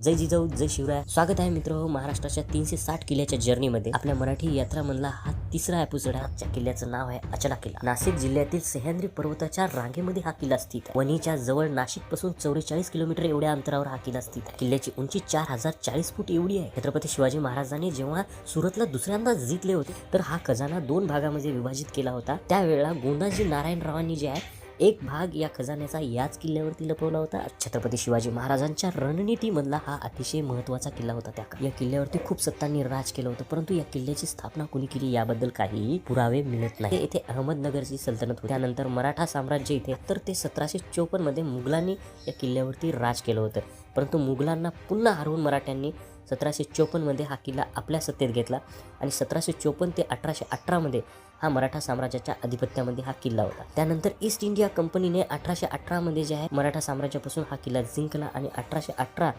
जय जिजाऊ जय शिवराय. स्वागत आहे मित्र हो महाराष्ट्राच्या तीनशे साठ किल्ल्याच्या जर्नीमध्ये. आपल्या मराठी यात्रा मधला हा तिसरा एपिसोड आहे. आजच्या किल्ल्याचं नाव आहे अचला किल्ला. नाशिक जिल्ह्यातील सह्याद्री पर्वताच्या रांगेमध्ये हा किल्ला स्थित आहे. वणीच्या जवळ नाशिकपासून चौवेचाळीस किलोमीटर एवढ्या अंतरावर हा किल्ला स्थित आहे. किल्ल्याची उंची चार हजार चाळीस फूट एवढी आहे. छत्रपती शिवाजी महाराजांनी जेव्हा सुरतला दुसऱ्यांदा जिंकले होते तर हा खजाना दोन भागामध्ये विभाजित केला होता. त्यावेळेला गोंदाजी नारायणरावांनी जे आहे एक भाग या खजान्याचा याच किल्ल्यावरती लपवला होता. छत्रपती शिवाजी महाराजांच्या रणनीतीमधला हा अतिशय महत्त्वाचा किल्ला होता त्या या किल्ल्यावरती खूप सत्तांनी राज केलं होतं परंतु या किल्ल्याची स्थापना कोणी केली याबद्दल काही पुरावे मिळत नाही येथे अहमदनगरची सल्तनत होती. त्यानंतर मराठा साम्राज्य इथे तर ते सतराशे चोपन्नमध्ये मुघलांनी या किल्ल्यावरती राज केलं होतं. परंतु मुघलांना पुन्हा हरवून मराठ्यांनी सतराशे चोपन्नमध्ये हा किल्ला आपल्या सत्तेत घेतला आणि सतराशे चोपन्न ते अठराशे अठरामध्ये हा मराठा साम्राज्याच्या अधिपत्यामध्ये हा किल्ला होता. त्यानंतर ईस्ट इंडिया कंपनीने अठराशे अठरामध्ये जे आहे मराठा साम्राज्यापासून हा किल्ला जिंकला आणि अठराशे अठरा